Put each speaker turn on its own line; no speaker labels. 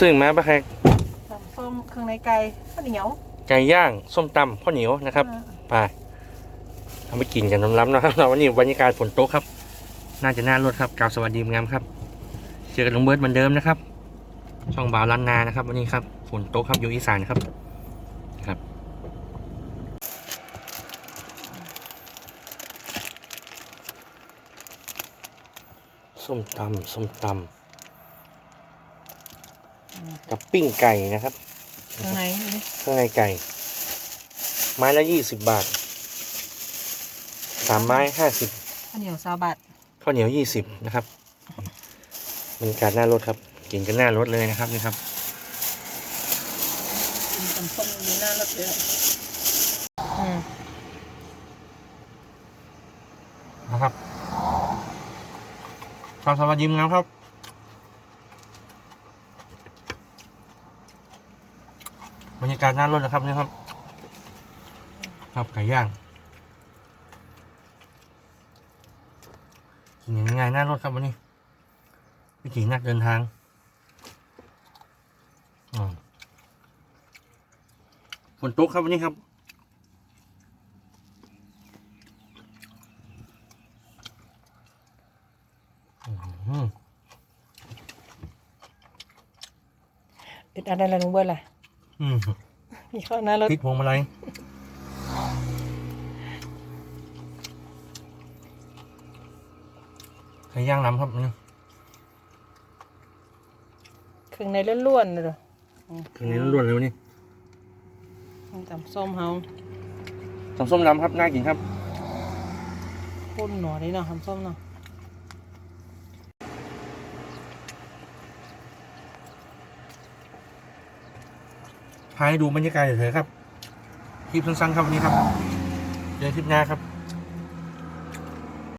ซึ่งมาปะแขก
ตำส้มเครื่องในไก่ข้าวเหนียว
ไก่ย่างส้มตำข้าวเหนียวนะครับ
อ่า
ไปทำไปกินกันล้ำๆนะครับวันนี้บรรยากาศฝนตกครับ น่าจะน่ารถครับกล่าวสวัสดีงามครับ เจอกันลุงเบิร์ดเหมือนเดิมนะครับ ช่องบ่าวล้านนานะครับ วันนี้ครับฝนตกครับอยู่อีสานครับครับส้มตำส้มตำ กับปิ้งไก่นะครับ
เครื่องในนี่
เครื่องในไก่ ไม้ละยี่สิบบาทสามไม้ห้าสิบ
ข้าวเหนียวซาบัด
ข้าวเหนียวยี่สิบนะครับบรรยากาศหน้ารถครับกินกันหน้ารถเลยนะครับนี่ครับ
มีตำส้มมีหน้ารสเยอะอืม
นะครับชาวสวัสดีงามครับ บรรยากาศหน้ารถนะครับนี่ครับ ครับไก่ย่างกินง่ายๆหน้ารถครับวันนี้ วิถีนักเดินทางฝนตกครับวันนี้ครับอืม
เป็นอะไรลงเบิร์ล่ะ
ม
มีข้าวหน้ารส
พริกพวงมาลัยไก่ย่างน้ำครับนี่
เครื่องในล้วนๆเลยเหรอ
ตรงนี้ล้วนๆเลยวันนี้
ตำส้มเฮา
ตำส้มดำครับ น่ากินครับ
พุ่นหน่อนี่เนาะตำส้มเนาะ
พาให้ดูบรรยากาศเฉยๆครับ คลิปสั้นๆครับวันนี้ครับ เจอคลิปหน้าครับ